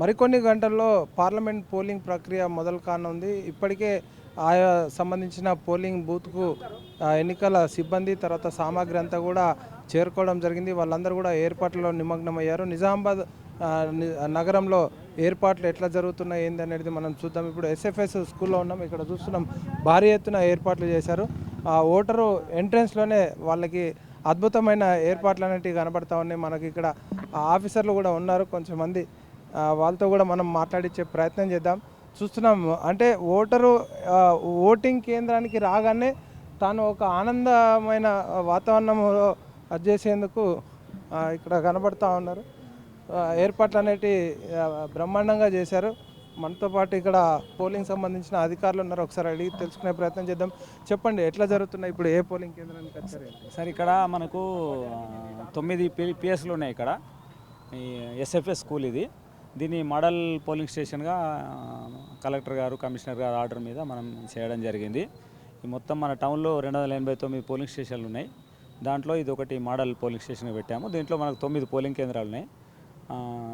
మరికొన్ని గంటల్లో parliament polling ప్రక్రియ మొదలు కానుంది. ఇప్పటికే ఆయా సంబంధించిన పోలింగ్ బూత్కు ఎన్నికల సిబ్బంది తర్వాత సామాగ్రి అంతా కూడా చేరుకోవడం జరిగింది. వాళ్ళందరూ కూడా ఏర్పాట్లలో నిమగ్నమయ్యారు. నిజామాబాద్ నగరంలో ఏర్పాట్లు ఎట్లా జరుగుతున్నాయి ఏంది అనేది మనం చూద్దాం. ఇప్పుడు ఎస్ఎఫ్ఎస్ స్కూల్లో ఉన్నాం ఇక్కడ చూస్తున్నాం. భారీ ఎత్తున ఏర్పాట్లు చేశారు. ఆ ఓటరు ఎంట్రన్స్లోనే వాళ్ళకి అద్భుతమైన ఏర్పాట్లు అనేటివి కనబడతా ఉన్నాయి. మనకి ఇక్కడ ఆ ఆఫీసర్లు కూడా ఉన్నారు కొంచెం మంది వాళ్ళతో కూడా మనం మాట్లాడించే ప్రయత్నం చేద్దాం. చూస్తున్నాం అంటే ఓటరు ఓటింగ్ కేంద్రానికి రాగానే తాను ఒక ఆనందమైన వాతావరణంలో అది చేసేందుకు ఇక్కడ కనబడతా ఉన్నారు. ఏర్పాట్లు అనేటి బ్రహ్మాండంగా చేశారు. మనతో పాటు ఇక్కడ పోలింగ్ సంబంధించిన అధికారులు ఉన్నారు. ఒకసారి అడిగి తెలుసుకునే ప్రయత్నం చేద్దాం. చెప్పండి ఎట్లా జరుగుతున్నాయి? ఇప్పుడు ఏ పోలింగ్ కేంద్రానికి వచ్చారు? సార్ ఇక్కడ మనకు తొమ్మిది పి పిఎస్లు ఉన్నాయి ఇక్కడ. ఎస్ఎఫ్ఎస్ స్కూల్ ఇది. దీన్ని మోడల్ పోలింగ్ స్టేషన్గా కలెక్టర్ గారు కమిషనర్ గారు ఆర్డర్ మీద మనం చేయడం జరిగింది. ఈ మొత్తం మన టౌన్లో రెండు వందల ఎనభై తొమ్మిది పోలింగ్ స్టేషన్లు ఉన్నాయి. దాంట్లో ఇది ఒకటి మోడల్ పోలింగ్ స్టేషన్గా పెట్టాము. దీంట్లో మనకు తొమ్మిది పోలింగ్ కేంద్రాలు ఉన్నాయి.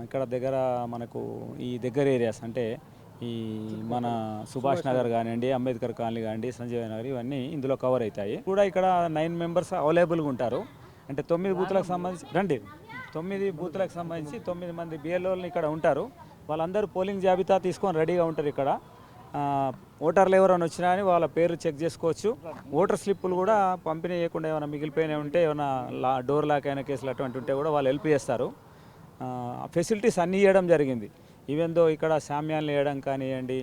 ఇక్కడ దగ్గర మనకు ఈ దగ్గర ఏరియాస్ అంటే ఈ మన సుభాష్ నగర్ కానివ్వండి అంబేద్కర్ కాలనీ కానివ్వండి సంజయ్ నగర్ ఇవన్నీ ఇందులో కవర్ అవుతాయి. కూడా ఇక్కడ నైన్ మెంబర్స్ అవైలబుల్గా ఉంటారు. అంటే తొమ్మిది బూత్లకు సంబంధించి రండి. తొమ్మిది బూత్లకు సంబంధించి తొమ్మిది మంది బిఎల్ఓలు ఇక్కడ ఉంటారు. వాళ్ళందరూ పోలింగ్ జాబితా తీసుకొని రెడీగా ఉంటారు ఇక్కడ. ఓటర్లు ఎవరైనా వచ్చినా అని వాళ్ళ పేరు చెక్ చేసుకోవచ్చు. ఓటర్ స్లిప్పులు కూడా పంపిణీ చేయకుండా ఏమైనా మిగిలిపోయినా ఉంటే ఏమైనా లా డోర్ లాక్ అయిన కేసులు అటువంటి ఉంటే కూడా వాళ్ళు హెల్ప్ చేస్తారు. ఫెసిలిటీస్ అన్నీ ఇవ్వడం జరిగింది. ఈవెందో ఇక్కడ సామ్యాన్లు వేయడం కానివ్వండి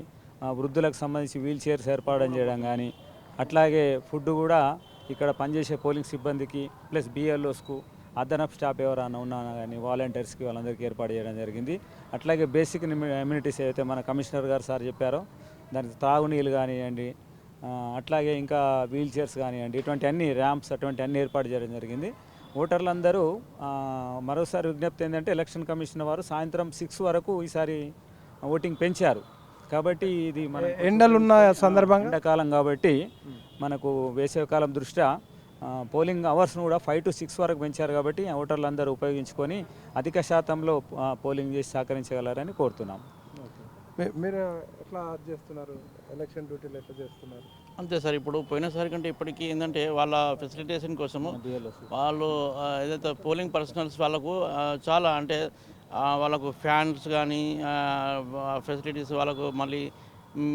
వృద్ధులకు సంబంధించి వీల్ చైర్స్ ఏర్పాటు చేయడం కానీ అట్లాగే ఫుడ్ కూడా ఇక్కడ పనిచేసే పోలింగ్ సిబ్బందికి ప్లస్ బిఎల్ఓస్కు అదనపు స్టాఫ్ ఎవరైనా ఉన్నా కానీ వాలంటీర్స్కి వాళ్ళందరికీ ఏర్పాటు చేయడం జరిగింది. అట్లాగే బేసిక్ ఇమ్యూనిటీస్ ఏవైతే మన కమిషనర్ గారు సార్ చెప్పారో దానికి తాగునీళ్ళు కానివ్వండి అట్లాగే ఇంకా వీల్ చైర్స్ కానివ్వండి ఇటువంటి అన్ని ర్యాంప్స్ అటువంటి అన్ని ఏర్పాటు చేయడం జరిగింది. ఓటర్లందరూ మరోసారి విజ్ఞప్తి ఏంటంటే ఎలక్షన్ కమిషన్ వారు సాయంత్రం సిక్స్ వరకు ఈసారి ఓటింగ్ పెంచారు. కాబట్టి ఇది మన ఎండలున్న సందర్భంగా? ఎండాకాలం కాబట్టి మనకు వేసవికాలం దృష్ట్యా పోలింగ్ అవర్స్ను కూడా ఫైవ్ టు సిక్స్ వరకు పెంచారు కాబట్టి ఓటర్లు అందరూ ఉపయోగించుకొని అధిక శాతంలో పోలింగ్ చేసి సహకరించగలరని కోరుతున్నాం. మీరు ఎట్లా చేస్తున్నారు? ఎలక్షన్ డ్యూటీలు ఎట్లా చేస్తున్నారు? అంతే సార్ ఇప్పుడు పోయినసారి కంటే ఇప్పటికీ ఏంటంటే వాళ్ళ ఫెసిలిటేషన్ కోసము వాళ్ళు ఏదైతే పోలింగ్ పర్సనల్స్ వాళ్ళకు చాలా అంటే వాళ్ళకు ఫ్యాన్స్ కానీ ఫెసిలిటీస్ వాళ్ళకు మళ్ళీ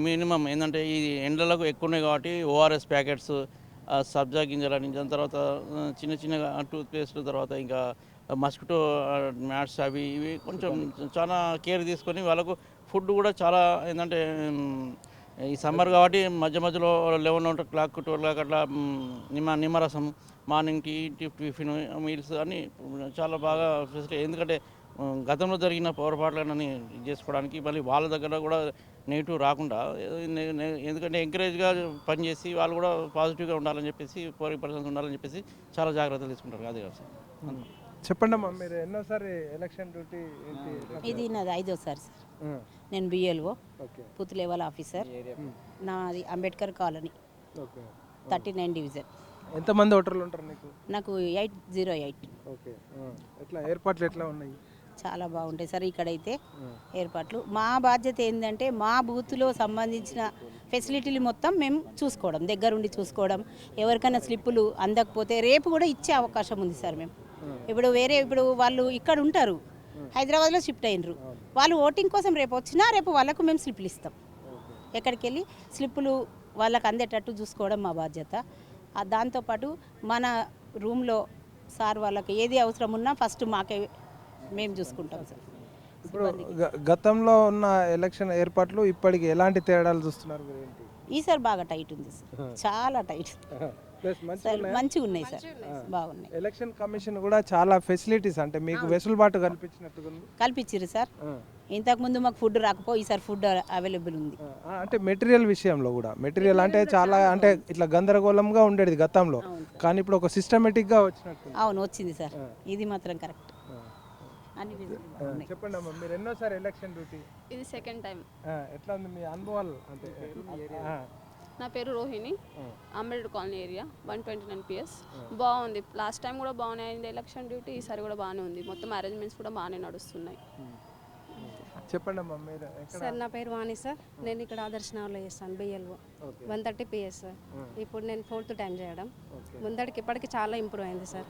మినిమం ఏంటంటే ఈ ఎండలకు ఎక్కువ ఉన్నాయి కాబట్టి ఓఆర్ఎస్ ప్యాకెట్స్ సబ్జా గింజలని దాని తర్వాత చిన్న చిన్న టూత్పేస్ట్ తర్వాత ఇంకా మస్కిటో మ్యాట్స్ అవి ఇవి కొంచెం చాలా కేర్ తీసుకొని వాళ్ళకు ఫుడ్ కూడా చాలా ఏంటంటే ఈ సమ్మర్ కాబట్టి మధ్య మధ్యలో eleven o'clock twelve clock అట్లా నిమ్మ నిమ్మరసం మార్నింగ్ టీ టిఫిన్ మీల్స్ అన్నీ చాలా బాగా ఫెసిలిటీ ఎందుకంటే గతంలో జరిగిన పొరపాట్లనని చేసుకోవడానికి మళ్ళీ వాళ్ళ దగ్గర కూడా నెగిటివ్ రాకుండా ఎందుకంటే ఎంకరేజ్గా పనిచేసి వాళ్ళు కూడా పాజిటివ్గా ఉండాలని చెప్పేసి ఫోర్ పర్సన్స్ ఉండాలని చెప్పేసి చాలా జాగ్రత్తలు తీసుకుంటారు. అదే కదా సార్. చెప్పండి అమ్మా మీరు ఎన్నోసారి ఎలక్షన్ డ్యూటీ ఇది నాది ఐదోసారి సార్. నేను BLO okay. Booth level officer. నాది Ambedkar colony. Okay. Thirty nine division. ఎంతమంది ఓటర్లు ఉంటారు నీకు? నాకు ఎయిట్ జీరో ఎయిట్. ఓకే. ఎట్లా ఏర్పాట్లు ఎట్లా ఉన్నాయి? చాలా బాగుంటాయి. సార్ ఇక్కడైతే ఏర్పాట్లు. మా బాధ్యత ఏంటంటే మా బూత్లో సంబంధించిన ఫెసిలిటీలు మొత్తం మేము చూసుకోవడం దగ్గరుండి చూసుకోవడం. ఎవరికైనా స్లిప్పులు అందకపోతే రేపు కూడా ఇచ్చే అవకాశం ఉంది సార్ మేము. ఇప్పుడు వేరే ఇప్పుడు వాళ్ళు ఇక్కడ ఉంటారు హైదరాబాద్లో షిఫ్ట్ అయినరు. వాళ్ళు ఓటింగ్ కోసం రేపు వచ్చినా రేపు వాళ్ళకు మేము స్లిప్పులు ఇస్తాం. ఎక్కడికి వెళ్ళి స్లిప్పులు వాళ్ళకి అందేటట్టు చూసుకోవడం మా బాధ్యత. దాంతోపాటు మన రూమ్లో సార్ వాళ్ళకి ఏది అవసరం ఉన్నా ఫస్ట్ మాకే మేము చూసుకుంటాం సార్. ఇప్పుడు గతంలో ఉన్న ఎలక్షన్ ఏర్పాట్లు ఇప్పటికి ఎలాంటి తేడాలు చూస్తున్నారు మీరు ఏంటి? ఈసారి బాగా టైట్ ఉంది సార్. చాలా టైట్. ప్లస్ మంచి సార్ మంచిగా ఉన్నాయి సార్. బాగున్నాయి. ఎలక్షన్ కమిషన్ కూడా చాలా ఫెసిలిటీస్ అంటే మీకు వెసులుబాటు కల్పించినట్టుగా ఉంది? కల్పించారు సార్. ఆ. ఇంతకుముందు మాకు ఫుడ్ రాకపో ఈసారి ఫుడ్ అవైలబుల్ ఉంది. అంటే మెటీరియల్ విషయంలో కూడా. మెటీరియల్ అంటే చాలా అంటే ఇట్లా గందరగోళంగా ఉండేది గతంలో. కానీ ఇప్పుడు ఒక సిస్టమేటిక్గా వచ్చినట్టు అవును వచ్చింది సార్. ఇది మాత్రం కరెక్ట్. అన్ని visible బాగున్నాయి. చెప్పండి అమ్మా మీరు ఎన్నోసారి ఎలక్షన్ డ్యూటీ ఇది సెకండ్ టైం ఎట్లా ఉంది మీ అనుభవాలు? అంటే ఆ, నా పేరు Rohini Ambedkar colony area one twenty nine PS బాగుంది. లాస్ట్ టైం కూడా బాగానే అయింది ఎలక్షన్ డ్యూటీ ఈసారి కూడా బాగానే ఉంది. మొత్తం అరేంజ్మెంట్స్ కూడా బాగానే నడుస్తున్నాయి. చెప్పండి అమ్మా మీరు సార్ నా పేరు వాణి సార్. నేను ఇక్కడ ఆదర్శనగర్లో చేస్తాను BLO one thirty PS sir. ఇప్పుడు నేను ఫోర్త్ టైం చేయడం. ముందడికి ఇప్పటికి చాలా ఇంప్రూవ్ అయింది సార్.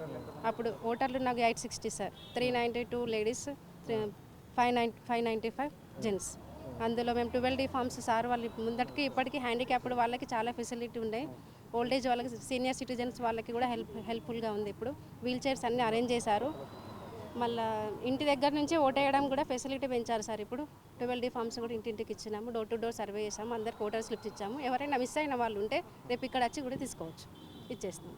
అప్పుడు ఓటర్లు నాకు eight sixty sir. Three ninety two ladies five nine five ninety five gents. అందులో మేము ట్వెల్వ్ డి ఫార్మ్స్ సార్ వాళ్ళు ముందటికి ఇప్పటికీ హ్యాండిక్యాప్డ్ వాళ్ళకి చాలా ఫెసిలిటీ ఉన్నాయి ఓల్డేజ్ వాళ్ళకి సీనియర్ సిటిజన్స్ వాళ్ళకి కూడా హెల్ప్ హెల్ప్ఫుల్గా ఉంది ఇప్పుడు. వీల్ చైర్స్ అన్నీ అరేంజ్ చేశారు. మళ్ళా ఇంటి దగ్గర నుంచి ఓటేయడం కూడా ఫెసిలిటీ పెంచారు సార్ ఇప్పుడు. ట్వెల్వ్ డీ ఫార్మ్స్ కూడా ఇంటింటికి ఇచ్చినాము డోర్ టు డోర్ సర్వే చేసాము అందరికి ఓటర్ స్లిప్స్ ఇచ్చాము. ఎవరైనా మిస్ అయిన వాళ్ళు ఉంటే రేపు ఇక్కడ వచ్చి కూడా తీసుకోవచ్చు ఇచ్చేస్తాం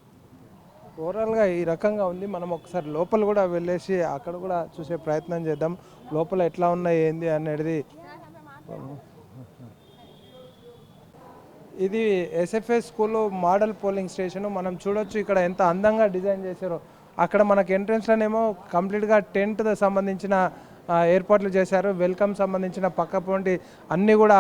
ఓవరాల్గా ఈ రకంగా ఉంది. మనం ఒకసారి లోపల కూడా వెళ్ళేసి అక్కడ కూడా చూసే ప్రయత్నం చేద్దాం. లోపల ఎట్లా ఉన్నాయి ఏంది అనేది. ఇది SFA school model polling station మనం చూడొచ్చు ఇక్కడ ఎంత అందంగా డిజైన్ చేశారో. అక్కడ మనకు ఎంట్రన్స్లోనేమో కంప్లీట్గా టెంట్ సంబంధించిన ఏర్పాట్లు చేశారు. వెల్కమ్ సంబంధించిన పక్క పొంటి అన్నీ కూడా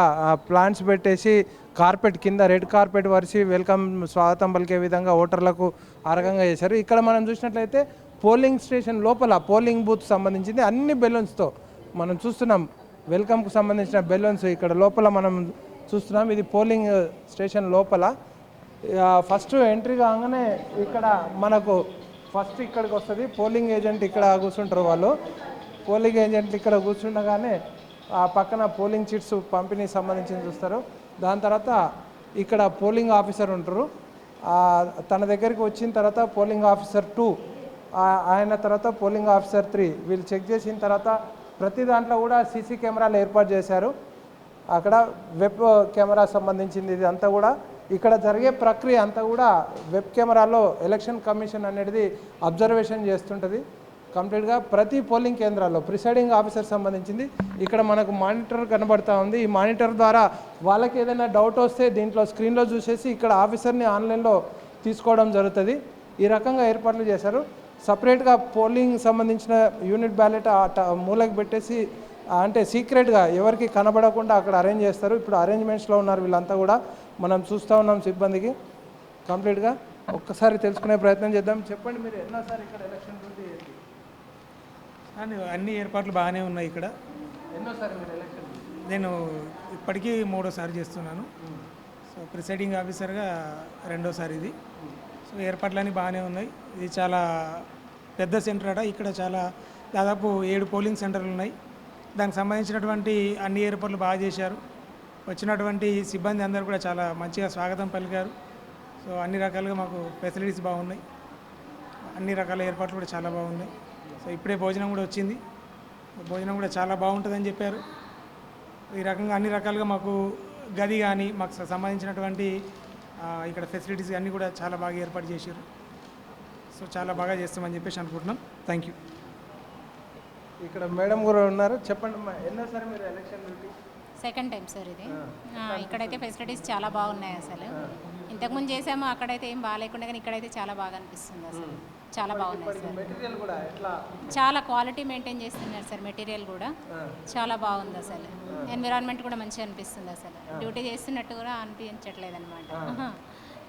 ప్లాంట్స్ పెట్టేసి కార్పెట్ కింద రెడ్ కార్పెట్ వరిసి వెల్కమ్ స్వాగతం పలికే విధంగా ఓటర్లకు ఆ రకంగా చేశారు. ఇక్కడ మనం చూసినట్లయితే పోలింగ్ స్టేషన్ లోపల పోలింగ్ బూత్ సంబంధించింది అన్ని బెలూన్స్తో మనం చూస్తున్నాం. వెల్కమ్కు సంబంధించిన బెలూన్స్ ఇక్కడ లోపల మనం చూస్తున్నాం. ఇది పోలింగ్ స్టేషన్ లోపల. ఫస్ట్ ఎంట్రీ కాగానే ఇక్కడ మనకు ఫస్ట్ ఇక్కడికి వస్తుంది. పోలింగ్ ఏజెంట్ ఇక్కడ కూర్చుంటారు వాళ్ళు. పోలింగ్ ఏజెంట్లు ఇక్కడ కూర్చుండగానే ఆ పక్కన పోలింగ్ చిట్స్ పంపిణీ సంబంధించి చూస్తారు. దాని తర్వాత ఇక్కడ పోలింగ్ ఆఫీసర్ ఉంటారు. తన దగ్గరికి వచ్చిన తర్వాత పోలింగ్ ఆఫీసర్ టూ ఆయన తర్వాత పోలింగ్ ఆఫీసర్ త్రీ. వీళ్ళు చెక్ చేసిన తర్వాత ప్రతి దాంట్లో కూడా సీసీ కెమెరాలు ఏర్పాటు చేశారు. అక్కడ వెబ్ కెమెరా సంబంధించింది ఇది అంతా కూడా ఇక్కడ జరిగే ప్రక్రియ అంతా కూడా వెబ్ కెమెరాలో ఎలక్షన్ కమిషన్ అనేది అబ్జర్వేషన్ చేస్తుంటుంది. కంప్లీట్గా ప్రతి పోలింగ్ కేంద్రాల్లో ప్రిసైడింగ్ ఆఫీసర్ సంబంధించింది. ఇక్కడ మనకు మానిటర్ కనబడతా ఉంది. ఈ మానిటర్ ద్వారా వాళ్ళకి ఏదైనా డౌట్ వస్తే దీంట్లో స్క్రీన్లో చూసేసి ఇక్కడ ఆఫీసర్ని ఆన్లైన్లో తీసుకోవడం జరుగుతుంది. ఈ రకంగా ఏర్పాట్లు చేశారు. సపరేట్గా పోలింగ్ సంబంధించిన యూనిట్ బ్యాలెట్ మూలకి పెట్టేసి అంటే సీక్రెట్గా ఎవరికి కనబడకుండా అక్కడ అరేంజ్ చేస్తారు. ఇప్పుడు అరేంజ్మెంట్స్లో ఉన్నారు వీళ్ళంతా కూడా. మనం చూస్తూ ఉన్నాం సిబ్బందికి. కంప్లీట్గా ఒక్కసారి తెలుసుకునే ప్రయత్నం చేద్దాం. చెప్పండి మీరు ఎన్నోసారి ఇక్కడ ఎలక్షన్ డ్యూటీ చేసి? అన్ని ఏర్పాట్లు బాగానే ఉన్నాయి ఇక్కడ. ఎన్నోసారి మీరు ఎలక్షన్ నేను ఇప్పటికీ మూడోసారి చేస్తున్నాను. సో ప్రిసైడింగ్ ఆఫీసర్గా రెండోసారి ఇది. సో ఏర్పాట్లన్నీ బాగానే ఉన్నాయి. ఇది చాలా పెద్ద సెంటర్ అట. ఇక్కడ చాలా దాదాపు ఏడు పోలింగ్ సెంటర్లు ఉన్నాయి. దానికి సంబంధించినటువంటి అన్ని ఏర్పాట్లు బాగా చేశారు. వచ్చినటువంటి సిబ్బంది అందరూ కూడా చాలా మంచిగా స్వాగతం పలికారు. సో అన్ని రకాలుగా మాకు ఫెసిలిటీస్ బాగున్నాయి. అన్ని రకాల ఏర్పాట్లు కూడా చాలా బాగున్నాయి. సో ఇప్పుడే భోజనం కూడా వచ్చింది. భోజనం కూడా చాలా బాగుంటుందని చెప్పారు. ఈ రకంగా అన్ని రకాలుగా మాకు గది కానీ మాకు సంబంధించినటువంటి ఇక్కడ ఫెసిలిటీస్ అన్నీ కూడా చాలా బాగా ఏర్పాటు చేశారు. సో చాలా బాగా చేస్తామని చెప్పేసి అనుకుంటున్నాం. థ్యాంక్ యూ ఇక్కడ మేడం కూడా ఉన్నారు. చెప్పండి ఎన్నోసారి మీరు election duty? Second time sir ఇది. ఇక్కడైతే ఫెసిలిటీస్ చాలా బాగున్నాయి అసలు. ఇంతకుముందు చేసాము అక్కడైతే ఏం బాగాలేకుండా కానీ ఇక్కడైతే చాలా బాగా అనిపిస్తుంది అసలు. చాలా బాగున్నాయి సార్. మెటీరియల్ కూడా ఎట్లా? చాలా క్వాలిటీ మెయింటైన్ చేస్తున్నారు సార్ మెటీరియల్ కూడా. చాలా బాగుంది అసలు. ఎన్విరాన్మెంట్ కూడా మంచిగా అనిపిస్తుంది అసలు. డ్యూటీ చేస్తున్నట్టు కూడా అనిపించట్లేదు అనమాట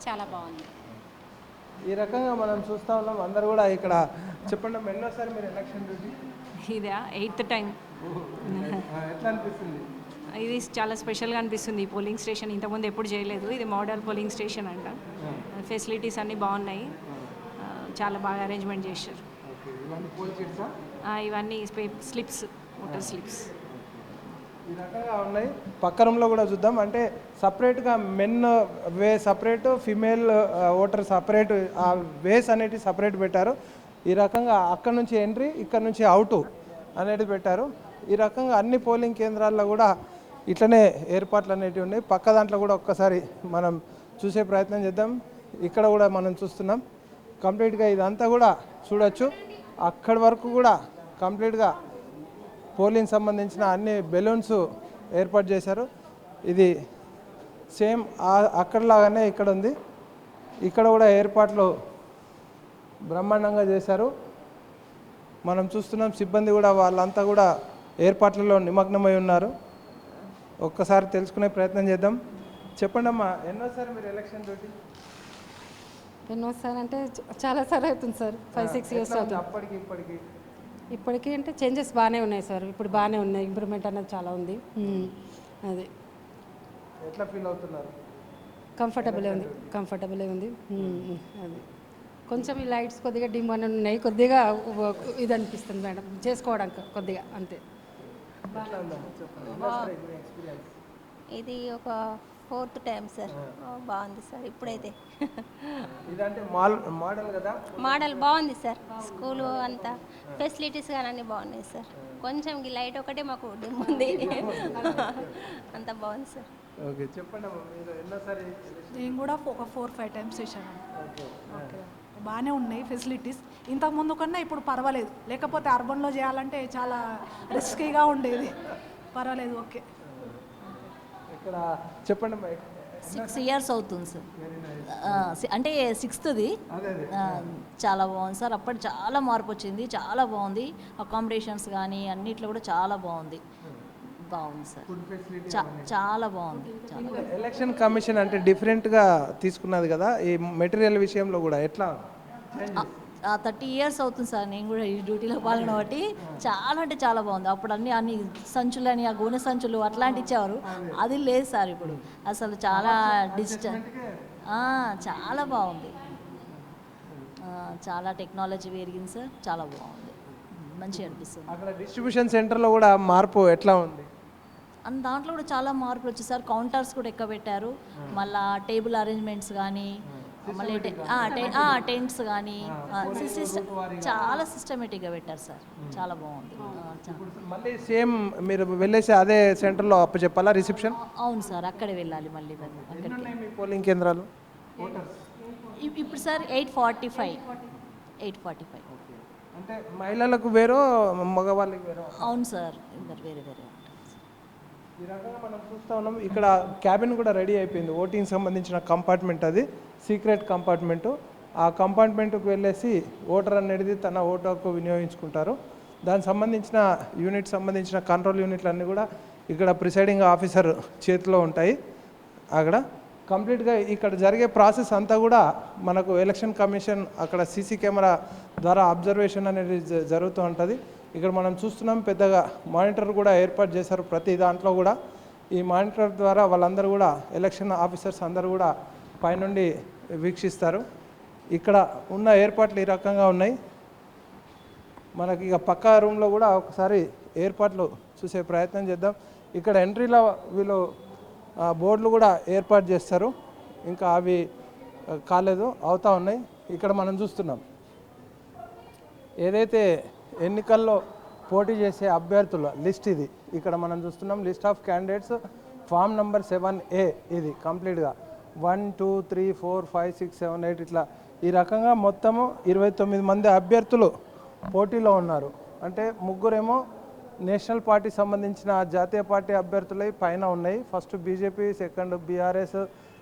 చాలా బాగుంది. ఈ రకంగా మనం చూస్తూ ఉన్నాం. అందరు కూడా ఇక్కడ చెప్పండి ఎన్నోసారి మీరు ఎలక్షన్ డ్యూటీ? ఇదా ఎయిత్ టైం. ఎట్లా అనిపిస్తుంది? ఇది చాలా స్పెషల్గా అనిపిస్తుంది ఈ పోలింగ్ స్టేషన్ ఇంతకుముందు ఎప్పుడు చేయలేదు. ఇది మోడల్ పోలింగ్ స్టేషన్ అంట. ఫెసిలిటీస్ అన్నీ బాగున్నాయి. ఆ, చాలా బాగా అరేంజ్మెంట్ చేశారు. ఇవన్నీ స్లిప్స్ ఓటర్ స్లిప్స్ ఈ రకంగా ఉన్నాయి. పక్క రూమ్లో కూడా చూద్దాం. అంటే సపరేట్గా men way separate female voter separate ఆ వేస్ అనేటివి సపరేట్ పెట్టారు. ఈ రకంగా అక్కడ నుంచి ఎంట్రీ ఇక్కడ నుంచి అవుట్ అనేది పెట్టారు. ఈ రకంగా అన్ని పోలింగ్ కేంద్రాల్లో కూడా ఇట్లనే ఏర్పాట్లు అనేటివి ఉన్నాయి. పక్క దాంట్లో కూడా ఒక్కసారి మనం చూసే ప్రయత్నం చేద్దాం. ఇక్కడ కూడా మనం చూస్తున్నాం. కంప్లీట్గా ఇదంతా కూడా చూడొచ్చు. అక్కడి వరకు కూడా కంప్లీట్గా పోలింగ్ సంబంధించిన అన్ని బెలూన్స్ ఏర్పాటు చేశారు. ఇది సేమ్ అక్కడలాగానే ఇక్కడ ఉంది. ఇక్కడ కూడా ఏర్పాట్లు బ్రహ్మాండంగా చేశారు. మనం చూస్తున్నాం సిబ్బంది కూడా వాళ్ళంతా కూడా ఏర్పాట్లలో నిమగ్నమై ఉన్నారు. ఒక్కసారి తెలుసుకునే ప్రయత్నం చేద్దాం. చెప్పండి అమ్మా ఎన్నోసారి మీరు ఎలక్షన్ డ్యూటీ ఎన్నోసారి అంటే చాలా సార్ అవుతుంది సార్. ఫైవ్ సిక్స్ ఇయర్స్ ఉంది అప్పటికి ఇప్పటికి? ఇప్పటికీ అంటే చేంజెస్ బాగానే ఉన్నాయి సార్. ఇప్పుడు బాగానే ఉన్నాయి ఇంప్రూవ్మెంట్ అనేది చాలా ఉంది. అది. ఎట్లా ఫీల్ అవుతున్నారు? కంఫర్టబుల్ ఉంది. కంఫర్టబుల్ ఉంది. అది. కొంచెం ఈ లైట్స్ కొద్దిగా డిమ్ అని ఉన్నాయి. కొద్దిగా ఇది అనిపిస్తుంది మేడం. చేసుకోవడానికి కొద్దిగా అంతే. ఇది ఒక ఫోర్త్ టైం సార్. బాగుంది సార్. ఇప్పుడైతే. ఇదంటే మోడల్ కదా? మోడల్ బాగుంది సార్. స్కూలు అంతా ఫెసిలిటీస్ కానీ అన్నీ బాగున్నాయి సార్. కొంచెం ఈ లైట్ ఒకటే మాకు డిమ్ ఉంది. అంత బాగుంది సార్. ఓకే చెప్పండి అమ్మా మీరు ఎన్నోసారి నేను కూడా ఒక ఫోర్ ఫైవ్ టైమ్స్ చేశాను. ఓకే. బాగానే ఉన్నాయి ఫెసిలిటీస్ ఇంతకు ముందు కన్నా ఇప్పుడు పర్వాలేదు. లేకపోతే అర్బన్లో చేయాలంటే చాలా రిస్కీగా ఉండేది. పర్వాలేదు ఓకే. ఇక్కడ చెప్పండి సిక్స్ ఇయర్స్ అవుతుంది సార్. అంటే సిక్స్త్ది అదే అదే. చాలా బాగుంది సార్. అప్పటి చాలా మార్పు వచ్చింది. చాలా బాగుంది. అకామిడేషన్స్ కానీ అన్నిట్లో కూడా చాలా బాగుంది. బాగుంది సార్. చాలా బాగుంది. చాలా ఎలక్షన్ కమిషన్ అంటే డిఫరెంట్గా తీసుకున్నది కదా ఈ మెటీరియల్ విషయంలో కూడా. ఎట్లా? థర్టీ ఇయర్స్ అవుతుంది సార్ నేను కూడా ఈ డ్యూటీలో పాల్గొన బట్టి చాలా అంటే చాలా బాగుంది. అప్పుడు అన్ని అన్ని సంచులని ఆ గోనె సంచులు అట్లాంటి ఇచ్చేవారు. అది లేదు సార్ ఇప్పుడు. అసలు చాలా డిజిటల్ చాలా బాగుంది. చాలా టెక్నాలజీ పెరిగింది సార్ చాలా బాగుంది. మంచిగా అనిపిస్తుంది. అక్కడ డిస్ట్రిబ్యూషన్ సెంటర్లో కూడా మార్పు ఎట్లా ఉంది? అండ్ దాంట్లో కూడా చాలా మార్పులు వచ్చాయి సార్. కౌంటర్స్ కూడా ఎక్కువ పెట్టారు. మళ్ళా టేబుల్ అరేంజ్మెంట్స్ కానీ మళ్ళీ టెంట్స్ కానీ ఆ, సిస్ట- చాలా సిస్టమేటిక్గా పెట్టారు సార్. చాలా బాగుంది. చా- మళ్ళీ సేమ్ మీరు వెళ్ళేసి అదే సెంటర్లో అప్పు చెప్పాలా రిసెప్షన్? అవును సార్ అక్కడే వెళ్ళాలి మళ్ళీ పోలింగ్ కేంద్రాలు? ఇప్- ఇప్పుడు sir eight forty five. Eight forty five. అంటే మహిళలకు వేరో మగవాళ్ళకి వేరో? అవును సార్ ఇద్దరు వేరే వేరే. ఈ రకంగా మనం చూస్తూ ఉన్నాం. ఇక్కడ క్యాబిన్ కూడా రెడీ అయిపోయింది. ఓటింగ్ సంబంధించిన కంపార్ట్మెంట్ అది. సీక్రెట్ కంపార్ట్మెంటు ఆ కంపార్ట్మెంట్కి వెళ్ళేసి ఓటర్ అనేది తన ఓటు హక్కు వినియోగించుకుంటారు. దానికి సంబంధించిన యూనిట్ సంబంధించిన కంట్రోల్ యూనిట్లు అన్నీ కూడా ఇక్కడ ప్రిసైడింగ్ ఆఫీసర్ చేతిలో ఉంటాయి. అక్కడ కంప్లీట్గా ఇక్కడ జరిగే ప్రాసెస్ అంతా కూడా మనకు ఎలక్షన్ కమిషన్ అక్కడ సీసీ కెమెరా ద్వారా అబ్జర్వేషన్ అనేది జరుగుతూ ఉంటుంది. ఇక్కడ మనం చూస్తున్నాం పెద్దగా మానిటర్ కూడా ఏర్పాటు చేశారు ప్రతి దాంట్లో కూడా. ఈ మానిటర్ ద్వారా వాళ్ళందరూ కూడా ఎలక్షన్ ఆఫీసర్స్ అందరూ కూడా పైనుండి వీక్షిస్తారు. ఇక్కడ ఉన్న ఏర్పాట్లు ఈ రకంగా ఉన్నాయి. మనకి ఇక పక్క రూమ్లో కూడా ఒకసారి ఏర్పాట్లు చూసే ప్రయత్నం చేద్దాం. ఇక్కడ ఎంట్రీలో వీళ్ళు బోర్డులు కూడా ఏర్పాటు చేస్తారు. ఇంకా అవి కాలేదు అవుతా ఉన్నాయి. ఇక్కడ మనం చూస్తున్నాం. ఏదైతే ఎన్నికల్లో పోటీ చేసే అభ్యర్థుల లిస్ట్ ఇది. ఇక్కడ మనం చూస్తున్నాం list of candidates form number seven A ఇది కంప్లీట్గా. One two three four five six seven eight ఇట్లా ఈ రకంగా మొత్తము ఇరవై తొమ్మిది మంది అభ్యర్థులు పోటీలో ఉన్నారు. అంటే ముగ్గురేమో నేషనల్ పార్టీ సంబంధించిన జాతీయ పార్టీ అభ్యర్థులై పైన ఉన్నాయి. First BJP second BRS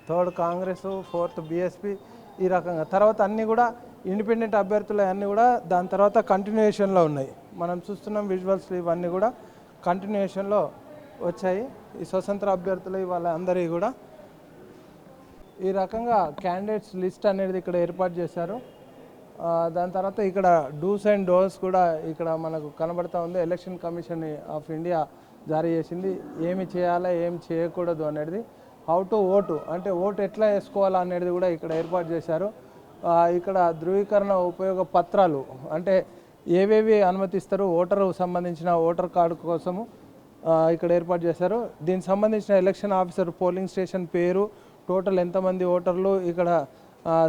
third Congress fourth BSP ఈ రకంగా. తర్వాత అన్నీ కూడా ఇండిపెండెంట్ అభ్యర్థులు అన్నీ కూడా దాని తర్వాత కంటిన్యూయేషన్లో ఉన్నాయి. మనం చూస్తున్నాం విజువల్స్ ఇవన్నీ కూడా కంటిన్యూషన్లో వచ్చాయి. ఈ స్వతంత్ర అభ్యర్థులు వాళ్ళ అందరి కూడా. ఈ రకంగా క్యాండిడేట్స్ లిస్ట్ అనేది ఇక్కడ ఏర్పాటు చేశారు. దాని తర్వాత ఇక్కడ డూస్ అండ్ డోర్స్ కూడా ఇక్కడ మనకు కనబడతా ఉంది. ఎలక్షన్ కమిషన్ ఆఫ్ ఇండియా జారీ చేసింది. ఏమి చేయాలా ఏం చేయకూడదు అనేది హౌ టు ఓటు అంటే ఓటు ఎట్లా వేసుకోవాలా అనేది కూడా ఇక్కడ ఏర్పాటు చేశారు. ఇక్కడ ధృవీకరణ ఉపయోగ పత్రాలు అంటే ఏవేవి అనుమతిస్తారు? ఓటరు సంబంధించిన ఓటర్ కార్డు కోసము ఇక్కడ ఏర్పాటు చేశారు. దీనికి సంబంధించిన ఎలక్షన్ ఆఫీసర్ పోలింగ్ స్టేషన్ పేరు టోటల్ ఎంతమంది ఓటర్లు ఇక్కడ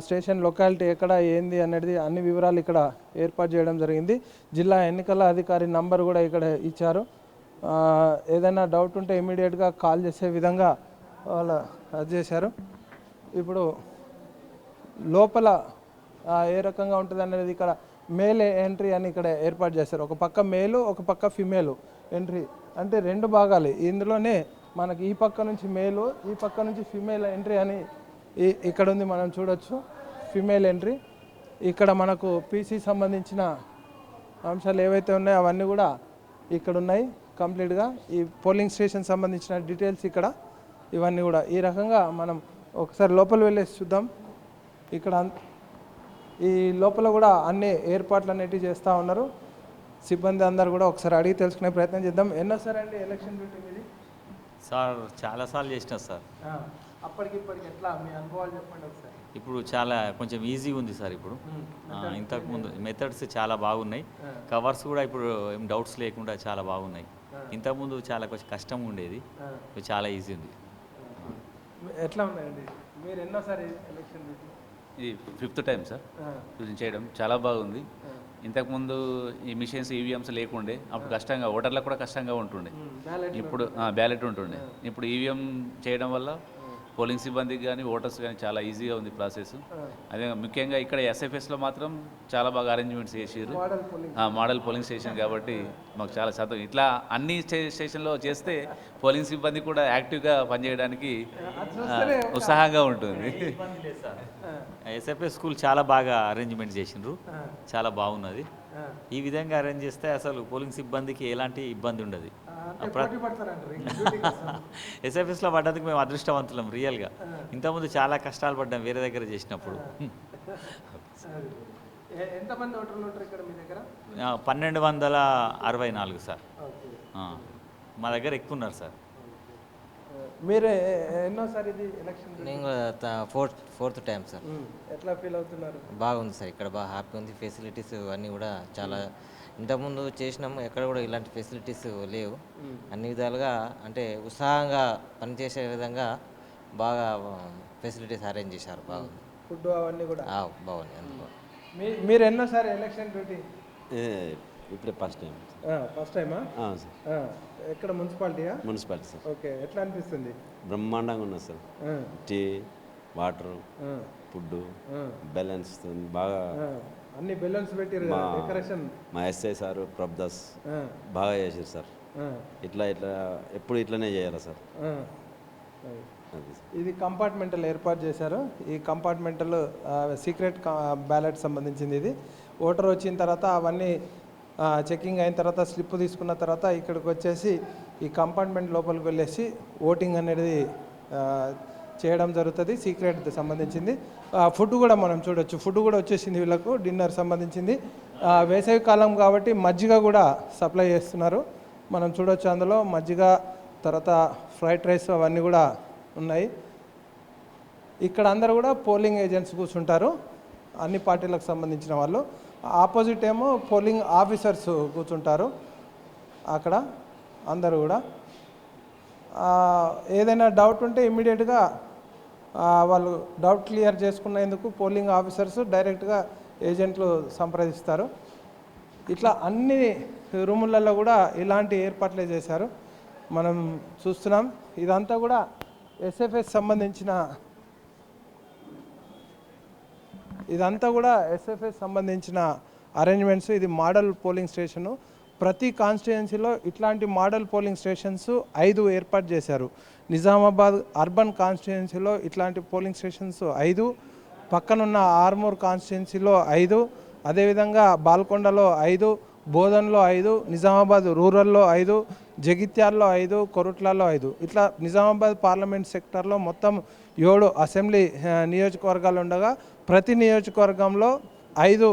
స్టేషన్ లొకాలిటీ ఎక్కడ ఏంది అనేది అన్ని వివరాలు ఇక్కడ ఏర్పాటు చేయడం జరిగింది. జిల్లా ఎన్నికల అధికారి నంబర్ కూడా ఇక్కడ ఇచ్చారు. ఏదైనా డౌట్ ఉంటే ఇమీడియట్గా కాల్ చేసే విధంగా వాళ్ళు అది చేశారు. ఇప్పుడు లోపల ఏ రకంగా ఉంటుంది అనేది ఇక్కడ మేల్ ఎంట్రీ అని ఇక్కడ ఏర్పాటు చేశారు. ఒక పక్క మేలు ఒక పక్క ఫిమేలు ఎంట్రీ. అంటే రెండు భాగాలు. ఇందులోనే మనకి ఈ పక్క నుంచి మేలు ఈ పక్క నుంచి ఫిమేల్ ఎంట్రీ అని ఇక్కడ ఉంది మనం చూడొచ్చు. Female entry. ఇక్కడ మనకు పీసీ సంబంధించిన అంశాలు ఏవైతే ఉన్నాయో అవన్నీ కూడా ఇక్కడ ఉన్నాయి కంప్లీట్గా. ఈ పోలింగ్ స్టేషన్ సంబంధించిన డీటెయిల్స్ ఇక్కడ ఇవన్నీ కూడా. ఈ రకంగా మనం ఒకసారి లోపల వెళ్ళేసి చూద్దాం. ఇక్కడ ఈ లోపల కూడా అన్ని ఏర్పాట్లు అనేటివి చేస్తూ ఉన్నారు. సిబ్బంది అందరు కూడా ఒకసారి అడిగి తెలుసుకునే ప్రయత్నం చేద్దాం. ఎన్నోసారి అండి ఎలక్షన్ డ్యూటీ మీది? సార్ చాలాసార్లు చేసిన సార్. అప్పటికి ఇప్పటికి ఎట్లా మీ అనుభవాలు చెప్పండి ఒకసారి. ఇప్పుడు చాలా కొంచెం ఈజీ ఉంది సార్ ఇప్పుడు. ఆ, ఇంతకు ముందు మెథడ్స్ చాలా బాగున్నాయి. కవర్స్ కూడా ఇప్పుడు ఏం డౌట్స్ లేకుండా చాలా బాగున్నాయి. ఇంతకుముందు చాలా కొంచెం కష్టం ఉండేది. చాలా ఈజీ ఉంది. ఎట్లా ఉన్నాయండి? మీరు ఎన్నోసారి ఎలక్షన్ డ్యూటీ? ఇది ఫిఫ్త్ టైం సార్. ఇది చేయడం చాలా బాగుంది. ఇంతకుముందు ఈ మిషన్స్ ఈవీఎంస్ లేకుండే అప్పుడు కష్టంగా ఓటర్లకు కూడా కష్టంగా ఉంటుండే. ఇప్పుడు బ్యాలెట్ ఉంటుండే. ఇప్పుడు ఈవీఎం చేయడం వల్ల పోలింగ్ సిబ్బందికి కానీ ఓటర్స్ కానీ చాలా ఈజీగా ఉంది ప్రాసెస్. అదే ముఖ్యంగా ఇక్కడ ఎస్ఎఫ్ఎస్లో మాత్రం చాలా బాగా అరేంజ్మెంట్స్ చేసారు model polling. Model polling station కాబట్టి మాకు చాలా శాతం ఇట్లా అన్ని స్టే స్టేషన్లో చేస్తే పోలింగ్ సిబ్బంది కూడా యాక్టివ్గా పనిచేయడానికి ఉత్సాహంగా ఉంటుంది. ఎస్ఎఫ్ఎస్ స్కూల్ చాలా బాగా అరేంజ్మెంట్ చేసిండ్రు. చాలా బాగున్నది. ఈ విధంగా అరేంజ్ చేస్తే అసలు పోలింగ్ సిబ్బందికి ఎలాంటి ఇబ్బంది ఉండదు. ఎస్ఎఫ్ఎస్లో పడ్డందుకు మేము అదృష్టవంతులం రియల్గా ఇంతకుముందు చాలా కష్టాలు పడ్డాం వేరే దగ్గర చేసినప్పుడు. అది. ఎ- ఎంతమంది ఓటర్లు ఉంటారు ఇక్కడ మీ దగ్గర? ఆ, పన్నెండు వందల అరవై నాలుగు సార్. మా దగ్గర ఎక్కువ ఉన్నారు సార్. మీరు ఎన్నోసారి ఇది ఎలక్షన్? నేను ఫోర్త్ ఫోర్త్ టైం సార్. ఎట్లా ఫీల్ అవుతున్నారు? బాగుంది సార్ ఇక్కడ బాగా హ్యాపీ ఉంది. ఫెసిలిటీస్ అన్నీ కూడా చాలా ఇంతకుముందు చేసినాము ఎక్కడ కూడా ఇలాంటి ఫెసిలిటీస్ లేవు. అన్ని విధాలుగా అంటే ఉత్సాహంగా పనిచేసే విధంగా బాగా ఫెసిలిటీస్ అరేంజ్ చేశారు. బాగుంది. ఫుడ్ అవన్నీ కూడా? బాగుంది అందులో మీ మీరు ఎన్నోసారి ఎలక్షన్ డ్యూటీ ఇప్పుడే ఫస్ట్ టైం ఫస్ట్ టైమా సార్. ఎక్కడ మున్సిపాలిటీయా మున్సిపాలిటీ సార్ ఓకే ఎట్లా అనిపిస్తుంది బ్రహ్మాండంగా ఉన్నది sir. Tea water. Food. Balance బాగా అన్ని బెలూన్స్ పెట్టిరు మా డెకరేషన్ మా ఎస్ఐ సార్ ప్రభుదాస్. బాగా చేశారు సార్ ఆ. ఇట్లా ఇట్లా ఎప్పుడు ఇట్లనే చేయాలి సార్ ఆ. అది. అది సార్ ఇది కంపార్ట్మెంటల్ ఏర్పాటు చేశారు ఈ కంపార్ట్మెంటల్ సీక్రెట్ బ్యాలెట్ సంబంధించింది ఇది ఓటర్ వచ్చిన తర్వాత అవన్నీ చెకింగ్ అయిన తర్వాత స్లిప్ తీసుకున్న తర్వాత ఇక్కడికి వచ్చేసి ఈ కంపార్ట్మెంట్ లోపలికి వెళ్ళేసి ఓటింగ్ అనేది చేయడం జరుగుతుంది. సీక్రెట్ సంబంధించింది. ఫుడ్ కూడా మనం చూడొచ్చు. ఫుడ్ కూడా వచ్చేసింది వీళ్ళకు డిన్నర్ సంబంధించింది. వేసవి కాలం కాబట్టి మజ్జిగ కూడా సప్లై చేస్తున్నారు. మనం చూడొచ్చు అందులో మజ్జిగ తర్వాత ఫ్రైడ్ రైస్ అవన్నీ కూడా ఉన్నాయి. ఇక్కడ అందరు కూడా పోలింగ్ ఏజెంట్స్ కూర్చుంటారు. అన్ని పార్టీలకు సంబంధించిన వాళ్ళు. ఆపోజిట్ ఏమో పోలింగ్ ఆఫీసర్స్ కూర్చుంటారు. అక్కడ అందరూ కూడా. ఏదైనా డౌట్ ఉంటే ఇమ్మీడియట్గా వాళ్ళు డౌట్ క్లియర్ చేసుకునేందుకు పోలింగ్ ఆఫీసర్స్ డైరెక్ట్గా ఏజెంట్లు సంప్రదిస్తారు. ఇట్లా అన్ని రూములలో కూడా ఇలాంటి ఏర్పాట్లే చేశారు. మనం చూస్తున్నాం. ఇదంతా కూడా ఎస్ఎఫ్ఎస్ సంబంధించిన ఇదంతా కూడా ఎస్ఎఫ్ఎస్ సంబంధించిన అరేంజ్మెంట్స్ ఇది మోడల్ పోలింగ్ స్టేషను ప్రతి కాన్స్టిట్యుయెన్సీలో ఇట్లాంటి మోడల్ పోలింగ్ స్టేషన్స్ ఐదు ఏర్పాటు చేశారు. నిజామాబాద్ అర్బన్ కాన్స్టిట్యుయెన్సీలో ఇట్లాంటి పోలింగ్ స్టేషన్స్ ఐదు పక్కనున్న ఆర్మూర్ కాన్స్టిట్యుయెన్సీలో ఐదు అదేవిధంగా బాల్కొండలో ఐదు బోధన్లో ఐదు నిజామాబాద్ రూరల్లో ఐదు జగిత్యాల్లో ఐదు కొరుట్లలో ఐదు. ఇట్లా నిజామాబాద్ పార్లమెంట్ సెక్టర్లో మొత్తం ఏడు అసెంబ్లీ నియోజకవర్గాలు ఉండగా ప్రతి నియోజకవర్గంలో ఐదు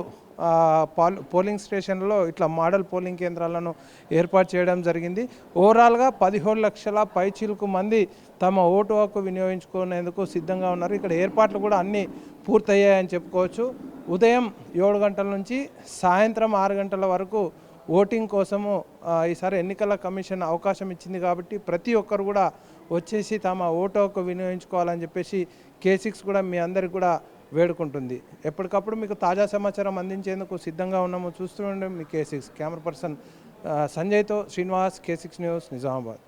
పోలింగ్ స్టేషన్లో ఇట్లా మోడల్ పోలింగ్ కేంద్రాలను ఏర్పాటు చేయడం జరిగింది. ఓవరాల్గా పదిహేడు లక్షల పైచీలకు మంది తమ ఓటు హక్కు వినియోగించుకునేందుకు సిద్ధంగా ఉన్నారు. ఇక్కడ ఏర్పాట్లు కూడా అన్నీ పూర్తయ్యాయని చెప్పుకోవచ్చు. ఉదయం ఏడు గంటల నుంచి సాయంత్రం ఆరు గంటల వరకు ఓటింగ్ కోసము ఈసారి ఎన్నికల కమిషన్ అవకాశం ఇచ్చింది కాబట్టి ప్రతి ఒక్కరు కూడా వచ్చేసి తమ ఓటు హక్కు వినియోగించుకోవాలని చెప్పేసి కే సిక్స్ కూడా మీ అందరికి కూడా వేడుకుంటుంది. ఎప్పటికప్పుడు మీకు తాజా సమాచారం అందించేందుకు సిద్ధంగా ఉన్నాము. చూస్తుండే మీ K six camera person సంజయ్తో Srinivas K six news Nizamabad.